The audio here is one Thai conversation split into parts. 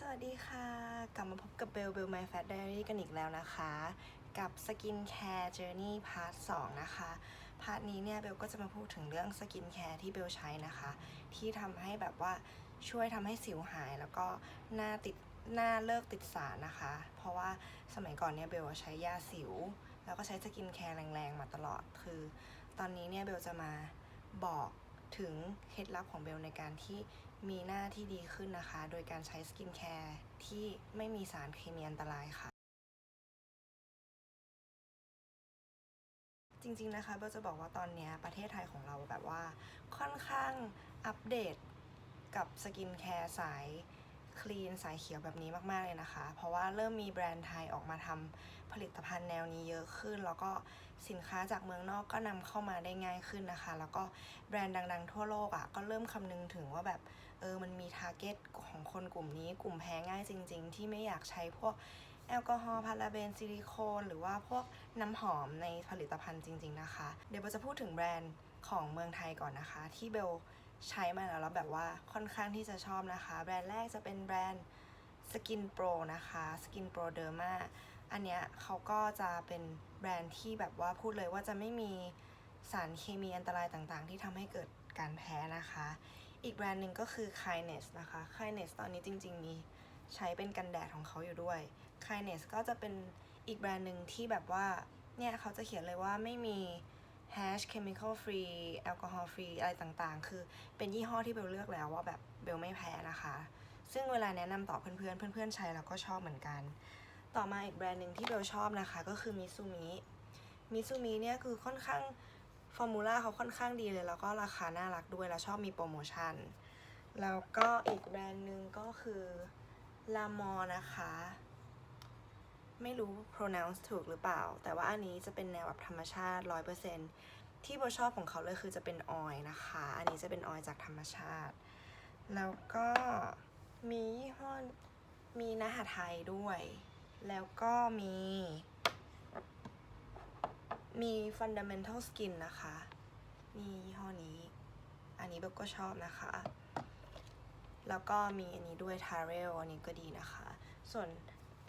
สวัสดีค่ะ กลับมาพบกับเบลเบล My Fat Diary กันอีกแล้วนะคะ กับ Skin Care Journey Part 2นะคะ พาร์ทนี้เนี่ยเบลก็จะมาพูดถึงเรื่องสกินแคร์ที่เบลใช้นะคะ ที่ทำให้แบบว่าช่วยทำให้สิวหายแล้วก็หน้าติดหน้าเลิกติดสารนะคะ เพราะว่าสมัยก่อนเนี่ยเบลใช้ยาสิว แล้วก็ใช้สกินแคร์แรงๆ มาตลอด คือ ตอนนี้เนี่ยเบลจะมาบอกถึงเคล็ดลับของเบลในการที่ มีหน้าที่ดีขึ้นนะคะ โดยการใช้สกินแคร์ที่ไม่มีสารเคมีอันตรายค่ะ จริงๆนะคะเบลจะบอกว่าตอนนี้ประเทศไทยของเราแบบว่า ค่อนข้างอัปเดตกับสกินแคร์สายคลีนสายเขียวแบบนี้มาก ๆ เลยนะคะ เพราะว่าเริ่มมีแบรนด์ไทยออกมาทำผลิตภัณฑ์แนวนี้เยอะขึ้น แล้วก็สินค้าจากเมืองนอกก็นำเข้ามาได้ง่ายขึ้นนะคะ แล้วก็แบรนด์ดัง ๆ ทั่วโลกอะ่ะก็เริ่มคำนึงถึงว่าแบบ เออมันมีทาร์เก็ตของคนกลุ่มนี้กลุ่มแพ้ง่ายจริง ๆ ที่ไม่อยากใช้พวกแอลกอฮอล์พาราเบนซิลิโคน หรือว่าพวกน้ำหอมในผลิตภัณฑ์จริง ๆ นะคะ เดี๋ยวเบลจะพูดถึงแบรนด์ของเมืองไทยก่อนนะคะ ที่เบลใช้มาแล้วแบบว่าค่อนข้างที่จะชอบนะคะ แบรนด์แรกจะเป็นแบรนด์ Skin Pro นะคะ Skin Pro Derma อันเนี้ยเขาก็จะเป็นแบรนด์ที่แบบว่าพูดเลยว่าจะไม่มีสารเคมีอันตรายต่างๆ ที่ทำให้เกิดการแพ้นะคะ อีกแบรนด์หนึ่งก็คือ Kindness นะคะ Kindness ตอนนี้จริง ๆ มีใช้เป็นกันแดดของเขาอยู่ด้วย Kindness ก็จะเป็นอีกแบรนด์หนึ่งที่แบบว่า เนี่ยเขาจะเขียนเลยว่าไม่มี hash chemical free แอลกอฮอล์ free อะไรต่างๆ คือเป็นยี่ห้อที่เบลเลือกแล้วว่าแบบเบลไม่แพ้นะคะ ซึ่งเวลาแนะนำต่อเพื่อนๆ เพื่อนๆ ใช้แล้วก็ชอบเหมือนกัน ต่อมาอีกแบรนด์หนึ่งที่เบลชอบนะคะ ก็คือมิซูมิมิซูมิเนี่ยคือค่อนข้าง ฟอร์มูล่าเขาค่อนข้างดีเลย แล้วก็ราคาน่ารักด้วยแล้วชอบมีโปรโมชั่น แล้วก็อีกแบรนด์หนึ่งก็คือลามอนะคะ ไม่รู้ pronounce ถูกหรือเปล่า แต่ว่าอันนี้จะเป็นแนวแบบธรรมชาติ 100%ที่โบชอบของเขาเลยคือจะเป็นออยล์นะคะ อันนี้จะเป็นออยล์จากธรรมชาติ แล้วก็มียี่ห้อมีนาหาไทยด้วย แล้วก็มี มี fundamental skin นะคะ มียี่ห้อนี้ อันนี้เบลก็ชอบนะคะ แล้วก็มีอันนี้ด้วย t a r e l อันนี้ก็ดีนะคะ ส่วน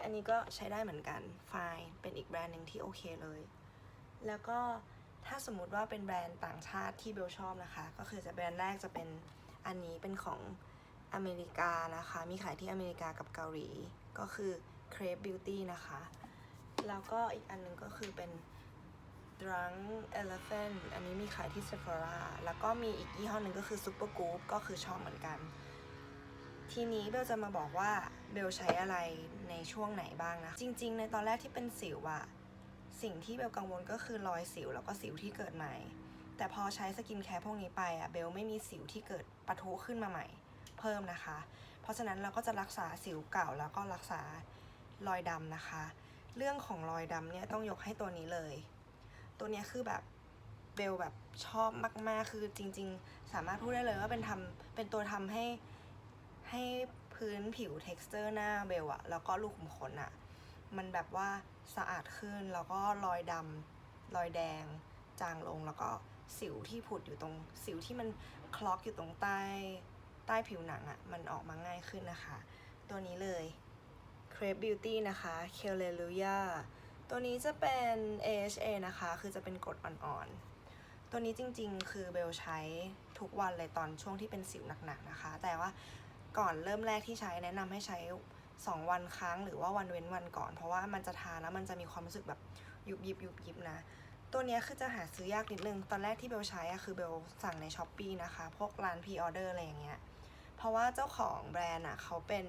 อันนี้ก็ใช้ได้เหมือนกัน Fine เป็นอีกแบรนด์หนึ่งที่โอเคเลย แล้วก็ถ้าสมมุติว่าเป็นแบรนด์ต่างชาติที่เบลชอบนะคะ ก็คือจะแบรนด์แรกจะเป็นอันนี้เป็นของอเมริกานะคะ มีขายที่อเมริกากับเกาหลี ก็คือ Crave Beauty นะคะ แล้วก็อีกอันหนึงก็คือเป็น Drunk Elephant อันนี้มีขายที่ Sephora แล้วก็มีอีกยี่ห้อหนึ่งก็คือ Super Goop ก็คือชอบเหมือนกัน ทีนี้เบลจะมาบอกว่าเบลใช้อะไรในช่วงไหนบ้างนะ จริง ๆ ในตอนแรกที่เป็นสิวอะสิ่งที่เบลกังวลก็คือรอยสิวแล้วก็สิวที่เกิดใหม่ แต่พอใช้สกินแคร์พวกนี้ไปอะเบลไม่มีสิวที่เกิดปะทุขึ้นมาใหม่ เพิ่มนะคะ เพราะฉะนั้นเราก็จะรักษาสิวเก่าแล้วก็รักษารอยดำนะคะ เรื่องของรอยดำเนี่ยต้องยกให้ตัวนี้เลย ตัวเนี้ยคือแบบเบลแบบชอบมาก ๆ คือจริง ๆ สามารถพูดได้เลยว่าเป็นทำเป็นตัวทำให้ให้พื้นผิว texture หน้าเบลอะแล้วก็รูขุมขนอะมันแบบว่าสะอาดขึ้นแล้วก็รอยดำรอยแดง จางลงแล้วก็สิวที่ผุดอยู่ตรง สิวที่มันคล็อกอยู่ตรงใต้ใต้ผิวหนังอะมันออกมาง่ายขึ้นนะคะ ตัวนี้เลย Crepe Beauty นะคะ c a l e l u j a ตัวนี้จะเป็น AHA นะคะ คือจะเป็นกรดอ่อนๆ ตัวนี้จริงๆ คือเบลใช้ทุกวันเลยตอนช่วงที่เป็นสิวหนักๆนะคะ แต่ว่าก่อนเริ่มแรกที่ใช้แนะนำให้ใช้ 2 วันครั้งหรือว่าวันเว้นวันก่อน เพราะว่ามันจะทาแล้วมันจะมีความรู้สึกแบบยุบยิบยุบยิบนะ ตัวนี้คือจะหาซื้อยากนิดนึง ตอนแรกที่เบลใช้อะคือเบลสั่งใน s h อ p e e นะคะ พวกร้านพ r ออเดอร์อะไรอย่างเงี้ย เพราะว่าเจ้าของแบรนด์อะเขาเป็น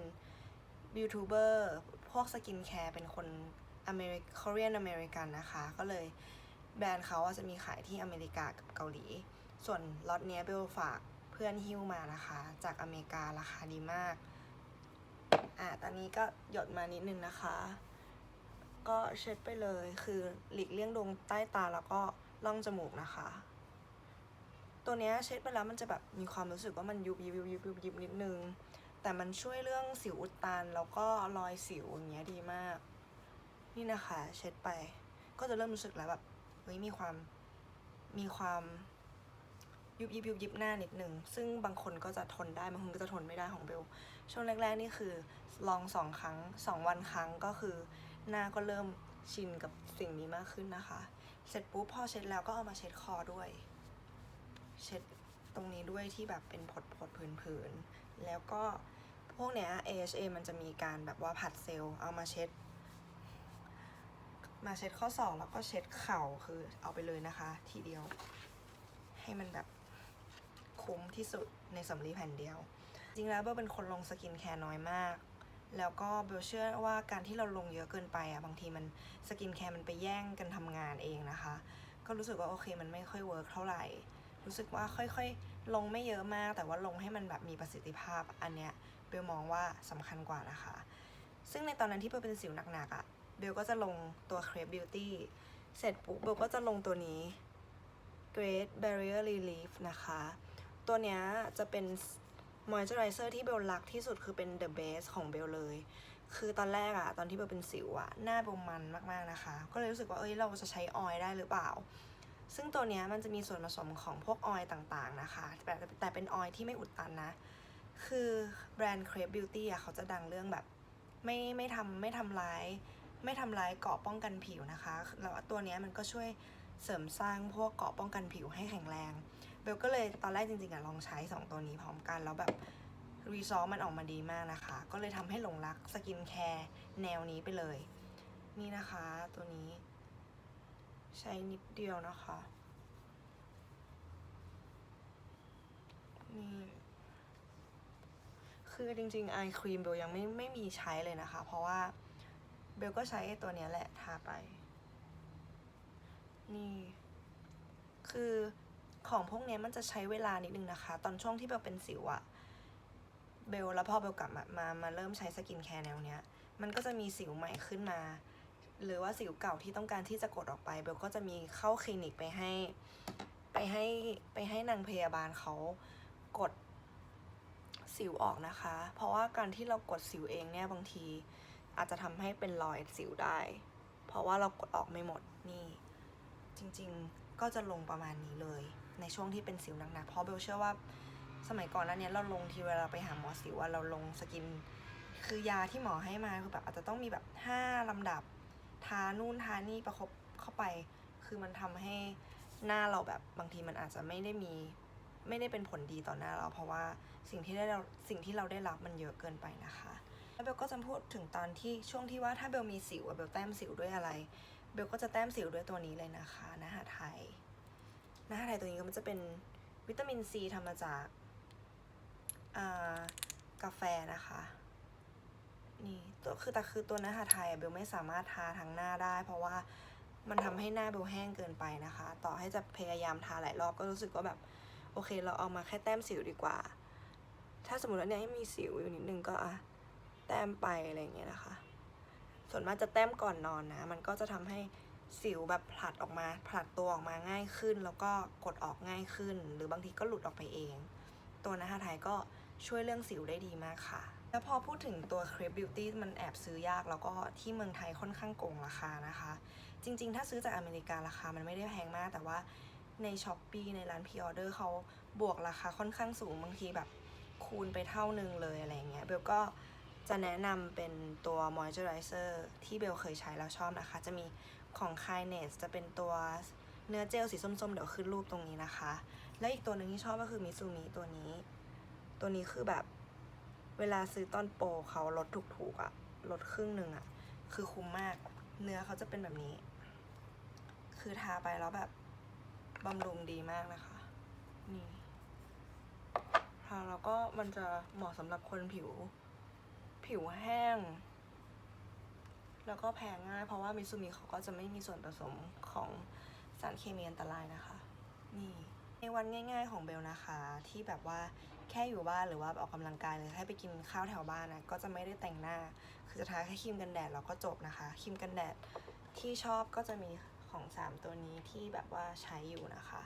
ยูทูบเบอร์พวกสกินแคร์เป็นคน อเมริกคอเรียนอเมริกันนะคะ ก็เลยแบรนด์เขาจะมีขายที่อเมริกากับเกาหลี ส่วนล็อตเนี้ยเบลฝากเพื่อนฮิ้วมานะคะ จากอเมริการาคาดีมากอะตอนนี้ก็หยดมานิดนึงนะคะ ก็เช็ดไปเลย คือหลีกเลี่ยงดวงใต้ตาแล้วก็ล่องจมูกนะคะ ตัวเนี้ยเช็ดไปแล้วมันจะแบบมีความรู้สึกว่ามันยุบยิบยุบยิบยุบยิบนิดนึง แต่มันช่วยเรื่องสิวอุดตันแล้วก็รอยสิวอย่างเงี้ยดีมาก นี่นะคะ เช็ดไป ก็จะเริ่มรู้สึกแล้วแบบเฮ้ยมีความมีความยุบยิบยุบยิบหน้านิดหนึ่งซึ่งบางคนก็จะทนได้บางคนก็จะทนไม่ได้ของเบลช่วงแรก ๆ นี่คือลองสองครั้งสองวันครั้งก็คือ หน้าก็เริ่มชินกับสิ่งนี้มากขึ้นนะคะ เสร็จปุ๊บพอเช็ดแล้วก็เอามาเช็ดคอด้วย เช็ดตรงนี้ด้วยที่แบบเป็นผดผดๆผื่นๆแล้วก็พวกเนี้ย AHA มันจะมีการแบบว่าผัดเซลล์เอามาเช็ด มาเช็ดข้อศอกแล้วก็เช็ดเข่าคือเอาไปเลยนะคะ ทีเดียว ให้มันแบบคุ้มที่สุดในสำลีแผ่นเดียว จริงแล้วเบลเป็นคนลงสกินแคร์น้อยมาก แล้วก็เบลเชื่อว่าการที่เราลงเยอะเกินไปอะบางทีมันสกินแคร์มันไปแย่งกันทำงานเองนะคะ ก็รู้สึกว่าโอเคมันไม่ค่อยเวิร์กเท่าไหร่รู้สึกว่าค่อยๆ ลงไม่เยอะมาก แต่ว่าลงให้มันแบบมีประสิทธิภาพอันเนี้ยเบลมองว่าสำคัญกว่านะคะ ซึ่งในตอนนั้นที่เบลเป็นสิวหนักๆอะ่ะ เบลก็จะลงตัว Crepe Beauty เสร็จปุ๊บเบลก็จะลงตัวนี้ Great Barrier Relief นะคะ ตัวเนี้ยจะเป็น moisturizer ที่เบลรักที่สุดคือเป็น the best ของเบลเลย คือตอนแรกอะตอนที่เบลเป็นสิวอะหน้าเบลมันมากๆนะคะ ก็เลยรู้สึกว่าเอ้ยเราจะใช้ออยล์ได้หรือเปล่า ซึ่งตัวเนี้ยมันจะมีส่วนผสมของพวกออยล์ต่างๆนะคะ แต่แต่เป็นออยล์ที่ไม่อุดตันนะ คือแบรนด์ Crepe Beauty อะเขาจะดังเรื่องแบบ ไม่ไม่ทำไม่ทำร้าย ไม่ทำร้ายเกาะป้องกันผิวนะคะแล้วตัวนี้มันก็ช่วยเสริมสร้างพวกเกาะป้องกันผิวให้แข็งแรงเบลก็เลยตอนแรกจริงๆอะลองใช้ 2 ตัวนี้พร้อมกันแล้วแบบรีซอสมันออกมาดีมากนะคะ ก็เลยทำให้หลงรักสกินแคร์แนวนี้ไปเลย นี่นะคะตัวนี้ ใช้นิดเดียวนะคะ นี่ คือจริงๆไอครีมเบลยังไม่ไม่มีใช้เลยนะคะ เพราะว่า เบลก็ใช้ไอตัวเนี้ยแหละทาไป นี่ คือของพวกนี้มันจะใช้เวลานิดนึงนะคะ ตอนช่วงที่เบลเป็นสิวอะเบลแล้วพอเบลกลับมามามาเริ่มใช้สกินแคร์แนวเนี้ย มันก็จะมีสิวใหม่ขึ้นมา หรือว่าสิวเก่าที่ต้องการที่จะกดออกไป เบลก็จะมีเข้าคลินิกไปให้ ไปให้ไปให้นางพยาบาลเขากดสิวออกนะคะ เพราะว่าการที่เรากดสิวเองเนี่ยบางที อาจจะทำให้เป็นรอยสิวได้ เพราะว่าเรากดออกไม่หมดนี่ จริงๆก็จะลงประมาณนี้เลย ในช่วงที่เป็นสิวหนักๆเพราะเบลเชื่อว่าสมัยก่อนหนั้นเนี้ยเราลงทีเวลาไปหาหมอสิวว่าเราลงสกิน คือยาที่หมอให้มาคือแบบอาจจะต้องมีแบบห้าลำดับทานู่นทานี่ประคบเข้าไป คือมันทำให้หน้าเราแบบบางทีมันอาจจะไม่ได้มีไม่ได้เป็นผลดีต่อหน้าเรา เพราะว่าสิ่งที่ได้เราสิ่งที่เราได้รับมันเยอะเกินไปนะคะ แล้วเบลก็จะพูดถึงตอนที่ช่วงที่ว่าถ้าเบลมีสิวเบลแต้มสิวด้วยอะไร เบลก็จะแต้มสิวด้วยตัวนี้เลยนะคะนะหาไทยนะหาไทยตัวนี้ก็มันจะเป็นวิตามินซีทำมาจากกาแฟนะคะนี่ตัวคือแต่คือตัวนะหาไทยเบลไม่สามารถทาทั้งหน้าได้ เพราะว่ามันทำให้หน้าเบลแห้งเกินไปนะคะ ต่อให้จะพยายามทาหลายรอบก็รู้สึกว่าแบบโอเค เราเอามาแค่แต้มสิวดีกว่า ถ้าสมมติว่าเนี่ยมีสิวอยู่นิดนึงก็อะ แต้มไปอะไรอย่างเงี้ยนะคะ ส่วนมากจะแต้มก่อนนอนนะ มันก็จะทำให้สิวแบบผลัดออกมา ผลัดตัวออกมาง่ายขึ้น แล้วก็กดออกง่ายขึ้น หรือบางทีก็หลุดออกไปเอง ตัวนะคะไทยก็ช่วยเรื่องสิวได้ดีมากค่ะ แล้วพอพูดถึงตัว Crepe Beauty มันแอบซื้อยากแล้วก็ที่เมืองไทยค่อนข้างโกงราคานะคะ จริง ๆ ถ้าซื้อจากอเมริการาคามันไม่ได้แพงมาก แต่ว่าใน s h อ p e e ในร้านพ r ออเดอร์เขาบวกราคาค่อนข้างสูงบางทีแบบคูณไปเท่านึงเลยอะไรเงี้ยเบลก็ จะแนะนำเป็นตัว moisturizer ที่เบลเคยใช้แล้วชอบนะคะ จะมีของ k i n e s จะเป็นตัวเนื้อเจลสีส้มๆ เดี๋ยวขึ้นรูปตรงนี้นะคะ แล้วอีกตัวหนึ่งที่ชอบก็คือมิซูมิตัวนี้ ตัวนี้คือแบบเวลาซื้อตอนโปรเขาลดถูกๆอะ่ะลดครึ่งหนึ่งอะ่ะ คือคุ้มมาก เนื้อเขาจะเป็นแบบนี้ คือทาไปแล้วแบบบำรุงดีมากนะคะ นี่ทาแล้วก็มันจะเหมาะสำหรับคนผิว ผิวแห้ง แล้วก็แพ้ง่าย เพราะว่ามิซูมิเขาก็จะไม่มีส่วนผสมของสารเคมีอันตรายนะคะ นี่ในวันง่าย ๆ ของเบลนะคะ ที่แบบว่าแค่อยู่บ้านหรือว่าออกกำลังกายหรือให้ไปกินข้าวแถวบ้านนะก็จะไม่ได้แต่งหน้า คือจะทาแค่ครีมกันแดดแล้วก็จบนะคะครีมกันแดดที่ชอบก็จะมีของ 3 ตัวนี้ที่แบบว่าใช้อยู่นะคะ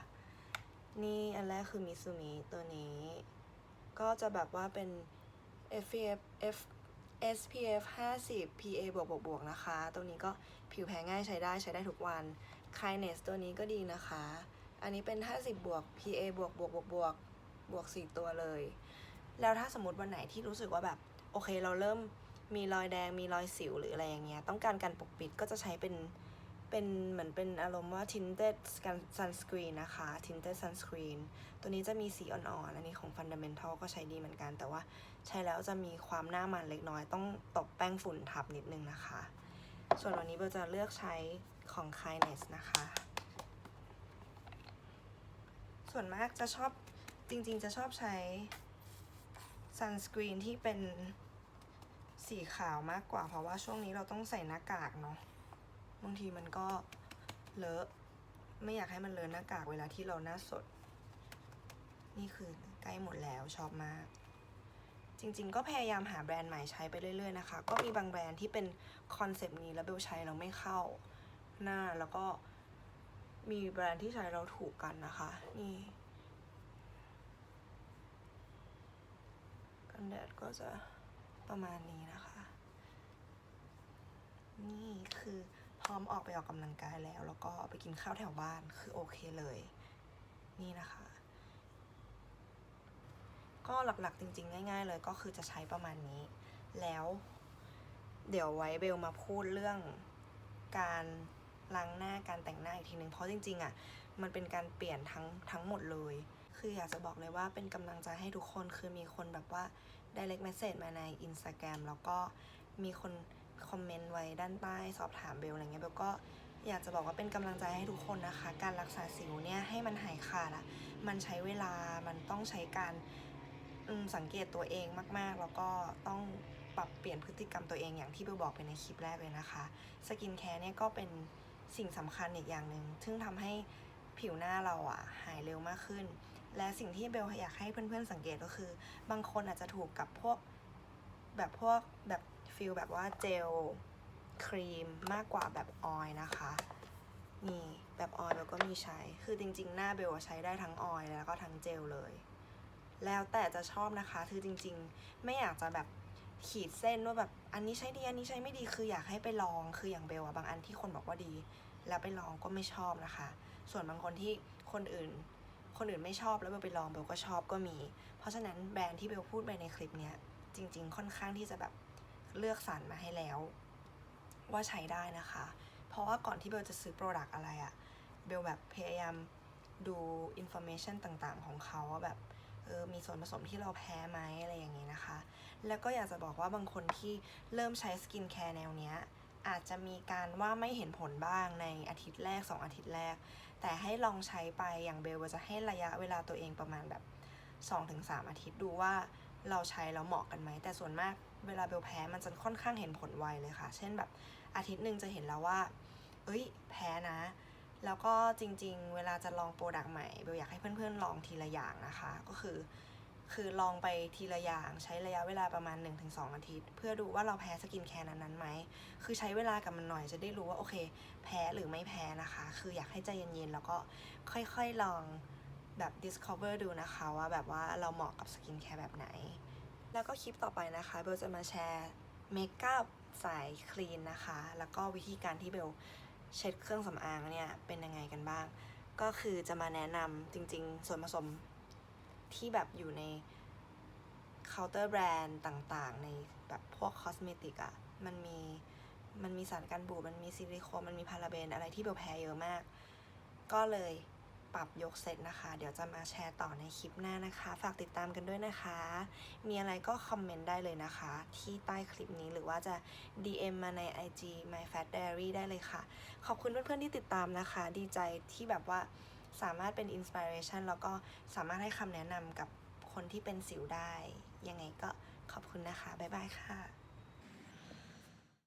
นี่อันแรกคือมิซูมิตัวนี้ ก็จะแบบว่าเป็น fff SPF 50 PA บวกบวกบวกนะคะ ตัวนี้ก็ผิวแพ้ง่ายใช้ได้ใช้ได้ทุกวัน Kindness ตัวนี้ก็ดีนะคะ อันนี้เป็น 50 บวก PA บวกบวกบวกบวกบวก 4 ตัวเลย แล้วถ้าสมมติวันไหนที่รู้สึกว่าแบบ โอเคเราเริ่มมีรอยแดงมีรอยสิวหรืออะไรอย่างเงี้ย ต้องการการปกปิดก็จะใช้เป็น เป็นเหมือนเป็นอารมณ์ว่า tinted sunscreen นะคะ tinted sunscreen ตัวนี้จะมีสีอ่อนๆ อันนี้ของ fundamental ก็ใช้ดีเหมือนกัน แต่ว่าใช้แล้วจะมีความหน้ามันเล็กน้อย ต้องตบแป้งฝุ่นทับนิดนึงนะคะ ส่วนวันนี้เบลจะเลือกใช้ของ kindness นะคะ ส่วนมากจะชอบ จริงๆ จะชอบใช้ sunscreen ที่เป็นสีขาวมากกว่า เพราะว่าช่วงนี้เราต้องใส่หน้ากากเนาะ บางทีมันก็เลอะ ไม่อยากให้มันเลอะหน้ากากเวลาที่เราหน้าสด นี่คือใกล้หมดแล้วชอบมาก จริงๆ ก็พยายามหาแบรนด์ใหม่ใช้ไปเรื่อยๆนะคะ ก็มีบางแบรนด์ที่เป็นคอนเซปต์นี้แล้วเบลใช้เราไม่เข้าหน้าแล้วก็มีแบรนด์ที่ใช้เราถูกกันนะคะ นี่กันแดดก็จะประมาณนี้นะคะ นี่คือ พร้อมออกไปออกกำลังกายแล้ว แล้วก็ไปกินข้าวแถวบ้านคือโอเคเลย นี่นะคะ ก็หลักๆจริง ๆ ง่าย ๆ เลยก็คือจะใช้ประมาณนี้ แล้ว เดี๋ยวไว้เบลมาพูดเรื่องการล้างหน้าการแต่งหน้าอีกทีนึงเพราะจริง ๆอะมันเป็นการเปลี่ยนทั้งทั้งหมดเลย คืออยากจะบอกเลยว่าเป็นกำลังใจให้ทุกคนคือมีคนแบบว่า direct message มาใน Instagram แล้วก็มีคน คอมเมนต์ไว้ด้านใต้สอบถามเบลอะไรเงี้ยเบลก็อยากจะบอกว่าเป็นกำลังใจให้ทุกคนนะคะ การรักษาสิวเนี่ยให้มันหายขาดอะมันใช้เวลามันต้องใช้การสังเกตตัวเองมาก ๆ แล้วก็ต้องปรับเปลี่ยนพฤติกรรมตัวเองอย่างที่เบลบอกไปในคลิปแรกเลยนะคะสกินแคร์เนี่ยก็เป็นสิ่งสำคัญอีกอย่างหนึ่งซึ่งทำให้ผิวหน้าเราอะหายเร็วมากขึ้น และสิ่งที่เบลอยากให้เพื่อนๆสังเกตก็คือ บางคนอาจจะถูกกับพวกแบบพวกแบบ ฟิลแบบว่าเจลครีมมากกว่าแบบออยนะคะ นี่แบบออยเบลก็มีใช้ คือจริง ๆ หน้าเบลใช้ได้ทั้งออยแล้วก็ทั้งเจลเลย แล้วแต่จะชอบนะคะ คือจริง ๆ ไม่อยากจะแบบขีดเส้นว่าแบบอันนี้ใช้ดีอันนี้ใช้ไม่ดีคืออยากให้ไปลองคืออย่างเบลอะบางอันที่คนบอกว่าดี แล้วไปลองก็ไม่ชอบนะคะ ส่วนบางคนที่คนอื่น คนอื่นไม่ชอบแล้วเบลไปลองเบลก็ชอบก็มี เพราะฉะนั้นแบรนด์ที่เบลพูดไปในคลิปเนี้ยจริง ๆ ค่อนข้างที่จะแบบ เลือกสรรมาให้แล้ว ว่าใช้ได้นะคะ เพราะว่าก่อนที่เบลจะซื้อโปรดักต์อะไรอะเบลแบบพยายามดูอินโฟเมชันต่างๆ ของเขาว่าแบบเออมีส่วนผสมที่เราแพ้ไหมอะไรอย่างนี้นะคะ แล้วก็อยากจะบอกว่าบางคนที่เริ่มใช้สกินแคร์แนวเนี้ยอาจจะมีการว่าไม่เห็นผลบ้างในอาทิตย์แรก 2 อาทิตย์แรก แต่ให้ลองใช้ไปอย่างเบลจะให้ระยะเวลาตัวเองประมาณแบบ 2-3 อาทิตย์ดูว่า เราใช้แล้วเหมาะกันไหม แต่ส่วนมากเวลาเบลแพ้มันจะค่อนข้างเห็นผลไวเลยค่ะ เช่นแบบอาทิตย์หนึ่งจะเห็นแล้วว่า เอ้ย แพ้นะ แล้วก็จริงๆ เวลาจะลองโปรดักต์ใหม่เบลอยากให้เพื่อนๆ ลองทีละอย่างนะคะ ก็คือ คือลองไปทีละอย่างใช้ระยะเวลาประมาณ 1-2 อาทิตย์ เพื่อดูว่าเราแพ้สกินแคร์นั้นๆไหม คือใช้เวลากับมันหน่อยจะได้รู้ว่าโอเค แพ้หรือไม่แพ้นะคะ คืออยากให้ใจเย็นๆ แล้วก็ค่อยๆ ลอง แบบ discover ดูนะคะว่าแบบว่าเราเหมาะกับสกินแคร์แบบไหน แล้วก็คลิปต่อไปนะคะเบลจะมาแชร์เมคอัพสายคลีนนะคะ แล้วก็วิธีการที่เบลเช็ดเครื่องสำอางเนี่ยเป็นยังไงกันบ้าง ก็คือจะมาแนะนำจริง ๆ ส่วนผสมที่แบบอยู่ในเคาน์เตอร์แบรนด์ต่างๆ ในแบบพวกคอสเมติกอะมันมีมันมีสารกันบูดมันมีซิลิโคนมันมีพาราเบนอะไรที่เบลแพ้เยอะมาก ก็เลย ปรับยกเซตนะคะ เดี๋ยวจะมาแชร์ต่อในคลิปหน้านะคะ ฝากติดตามกันด้วยนะคะ มีอะไรก็คอมเมนต์ได้เลยนะคะ ที่ใต้คลิปนี้หรือว่าจะ DM มาใน IG My Fat Diary ได้เลยค่ะ ขอบคุณเพื่อนๆที่ติดตามนะคะ ดีใจที่แบบว่าสามารถเป็นอินสปิเรชันแล้วก็สามารถให้คำแนะนำกับคนที่เป็นสิวได้ ยังไงก็ขอบคุณนะคะ บ๊ายบายค่ะ